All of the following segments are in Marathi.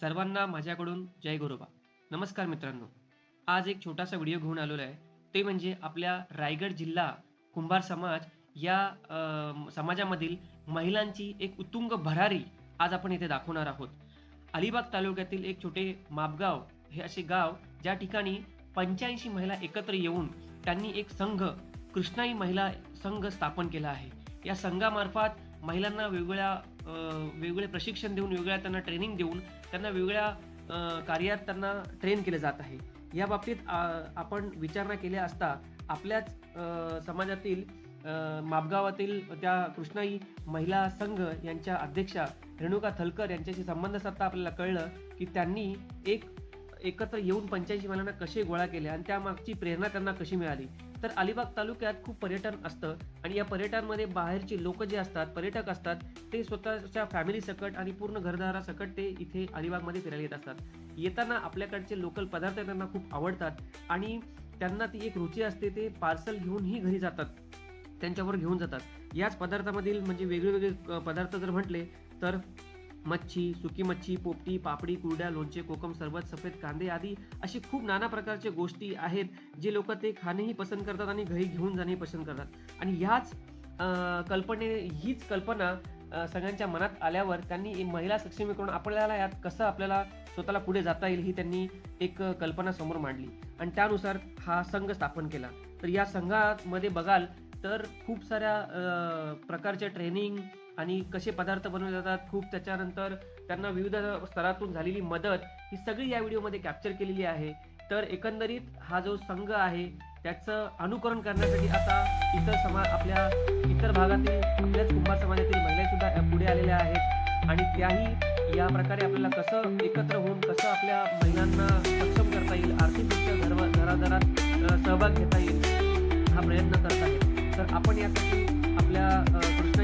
सर्वांना माझ्याकडून जय गुरुबा. नमस्कार मित्रांनो. आज एक छोटासा व्हिडिओ घेऊन आलेलो आहे. ते म्हणजे आपल्या रायगड जिल्हा कुंभार समाज या अ, समाजामधील महिलांची एक उत्तुंग भरारी आज आपण इथे दाखवणार आहोत. अलिबाग तालुक्यातील एक छोटे मापगाव हे असे गाव ज्या ठिकाणी पंच्याऐंशी महिला एकत्र येऊन त्यांनी एक संघ कृष्णाई महिला संघ स्थापन केला आहे. या संघामार्फत महिलांना वेगवेगळ्या अ, वेगवेगळे प्रशिक्षण देऊन वेगवेगळ्या त्यांना ट्रेनिंग देऊन त्यांना वेगळ्या कार्यात त्यांना ट्रेन केले जात आहे. या बाबतीत आपण विचारणा केल्या असता आपल्याच समाजातील मापगावातील त्या कृष्णाई महिला संघ यांच्या अध्यक्षा रेणुका थलकर यांच्याशी संबंध साधता आपल्याला कळलं की त्यांनी एक एकत्र येऊन पंच्याऐंशी महिलांना कसे गोळा केले आणि त्यामागची प्रेरणा त्यांना कशी मिळाली? तर अलिबाग तालुक्यात खूप पर्यटन असतं आणि या पर्यटनमध्ये बाहेरचे लोक जे असतात पर्यटक असतात ते स्वतःच्या फॅमिली सकट आणि पूर्ण घरदारासकट ते इथे अलिबागमध्ये फिरायला येत असतात. येताना आपल्याकडचे लोकल पदार्थ त्यांना खूप आवडतात आणि त्यांना ती एक रुची असते ते पार्सल घेऊनही घरी जातात. त्यांच्यावर घेऊन जातात. याच पदार्थामधील म्हणजे वेगळे वेगळे पदार्थ जर म्हटले तर मच्छी सुकी मच्छी पोपटी पापडी कुरड्या लोणचे कोकम सरबत सफेद कांदे आदी अशी खूप नाना प्रकारचे गोष्टी आहेत जे लोक ते खाणेही पसंत करतात आणि घरी घेऊन जाणेही पसंत करतात. आणि ह्याच कल्पने हीच कल्पना सगळ्यांच्या मनात आल्यावर त्यांनी एक महिला सक्षमीकरण आपल्याला यात कसं आपल्याला स्वतःला पुढे जाता येईल ही त्यांनी एक कल्पना समोर मांडली. आणि त्यानुसार हा संघ स्थापन केला. तर या संघामध्ये बघाल तर खूप साऱ्या प्रकारच्या ट्रेनिंग आणि कसे पदार्थ बनवले जातात खूप त्याच्यानंतर त्यांना विविध स्तरातून झालेली मदत ही सगळी या व्हिडिओमध्ये कॅप्चर केलेली आहे. तर एकंदरीत हा जो संघ आहे त्याचं अनुकरण करण्यासाठी आता इतर समाज आपल्या इतर भागातील आपल्याच कुंभार समाजातील महिलासुद्धा पुढे आलेल्या आहेत. आणि त्याही या प्रकारे आपल्याला कसं एकत्र होऊन कसं आपल्या महिलांना सक्षम करता येईल आर्थिकदृष्ट्या घर घरादारात सहभाग घेता येईल हा प्रयत्न करत आहेत. तर आपण यासाठी आपल्या कृष्ण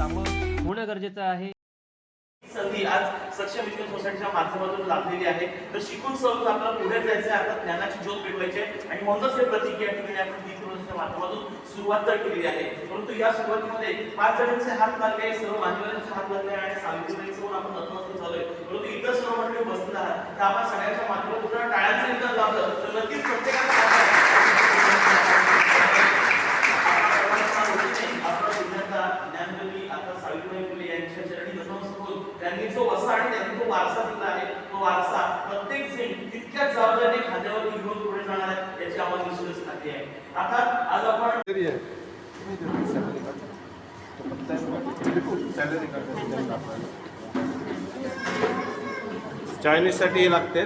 कामं होणं गरजेचं आहे. संधी आज सक्षम विश्व सोसायटीच्या माध्यमातून लाभलेली आहे. तर शिकून सवरून आपल्याला पुढे जायचं आहे आता ज्ञानाची ज्योत पेटवायची आहे आणि म्हणूनच हे प्रतीक या ठिकाणी आपण दीप माध्यमातून सुरुवात तर केलेली आहे. परंतु या सुरुवातीमध्ये पाच जणांचे हात लागले सर्व मान्यवरांचे हात लागले आणि सावित्रीबाई सर्व आपण नतमस्तक झालोय परंतु इतर सर्व मंडळी बसलेले आहात. तर आपण सगळ्यांच्या माध्यमातून जर टाळ्यांचं लावलं तर नक्कीच प्रत्येकाला आपला विद्यार्थ्या ज्ञानदेवी आता सावित्रीबाई फुले यांच्या चरणी नतमस्तक होऊन त्यांनी जो वसा आणि त्यांनी जो वारसा दिला आहे तो वारसा प्रत्येक जण तितक्याच जबाबदारीने खांद्यावर घेऊन पुढे जाणार आहे याची आम्हाला निश्चितच खात्री आहे. आता आज आपण सॅलरी आहे. चायनीजसाठी लागते.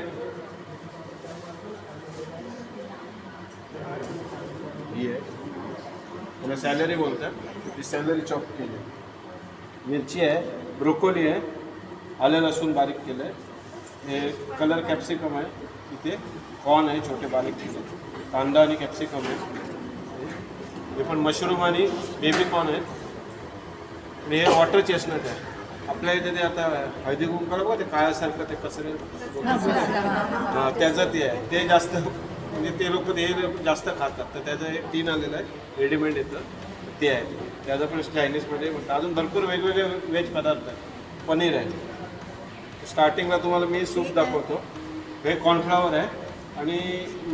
त्याला सॅलरी बोलतात. ती सॅलरी चॉप केली. मिरची आहे ब्रोकोली आहे आलं लसूण बारीक केलं आहे हे कलर कॅप्सिकम आहे इथे कॉर्न आहे छोटे बारीक कांदा आणि कॅप्सिकम आहे. हे पण मशरूम आणि बेबी कॉर्न आहेत आणि हे वॉटर चेस्टनट आहे. आपल्या इथे ते आता हळदी कुंकाला बघा ते काळासारखं ते कसं हां त्याचं ते आहे. ते जास्त म्हणजे ते लोक ते जास्त खातात. तर त्याचं एक टीन आलेलं आहे रेडीमेड येतं ते आहे. त्याचं पण चायनीजमध्ये म्हणतात अजून भरपूर वेगवेगळे व्हेज पदार्थ आहेत. पनीर आहे. स्टार्टिंगला तुम्हाला मी सूप दाखवतो. हे कॉर्नफ्लावर आहे आणि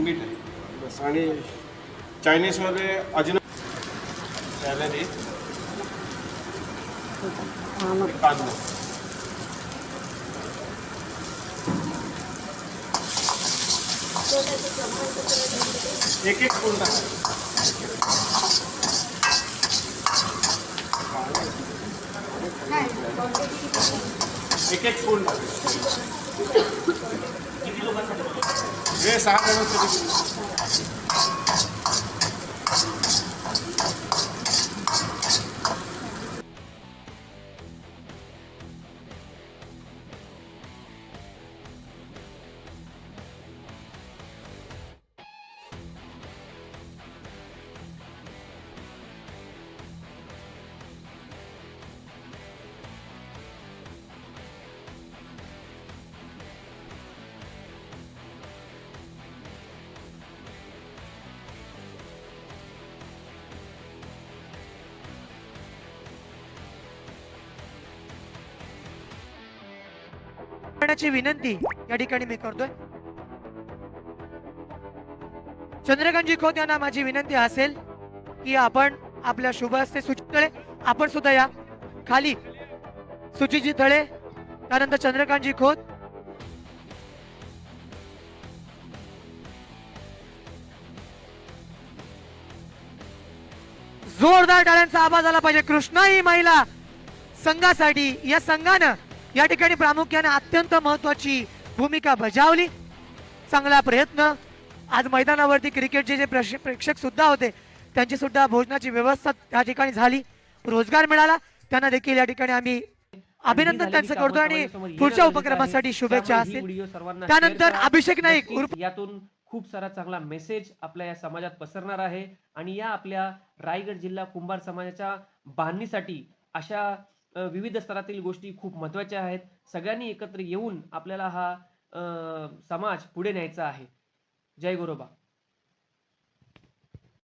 मीठ आहे. बस आणि चायनीजमध्ये अजून सॅलरी कांदा. एक एक स्पून एक एक टाका किती बनवतो? हे सहा जणांसाठी करण्याची विनंती या ठिकाणी मी करतोय. चंद्रकांतजी खोत यांना माझी विनंती असेल की आपण आपल्या शुभ हस्ते सुचितळे आपण सुद्धा या खाली सुचिजी तळे त्यानंतर चंद्रकांतजी खोत. जोरदार टाळ्यांचा आवाज आला पाहिजे. कृष्णा ही महिला संघासाठी या संघानं या ठिकाणी प्रामुख्याने अत्यंत महत्वाची भूमिका बजावली. चांगला प्रयत्न. आज मैदानावरती क्रिकेटचे जे प्रेक्षक सुद्धा होते त्यांची सुद्धा भोजनाची व्यवस्था त्या ठिकाणी झाली. रोजगार मिळाला. त्यांना देखील या ठिकाणी आम्ही अभिनंदन त्यांचं करतो आणि पुढच्या उपक्रमासाठी शुभेच्छा असतील. त्यानंतर अभिषेक नाईक यातून खूप सारा चांगला मेसेज आपल्या या समाजात पसरणार आहे. आणि या आपल्या रायगड जिल्हा कुंभार समाजाच्या बांधणीसाठी अशा विविध स्तरातील गोष्टी खूप महत्त्वाच्या आहेत. सगळ्यांनी एकत्र येऊन आपल्याला हा समाज पुढे न्यायचा आहे. जय गोरोबा.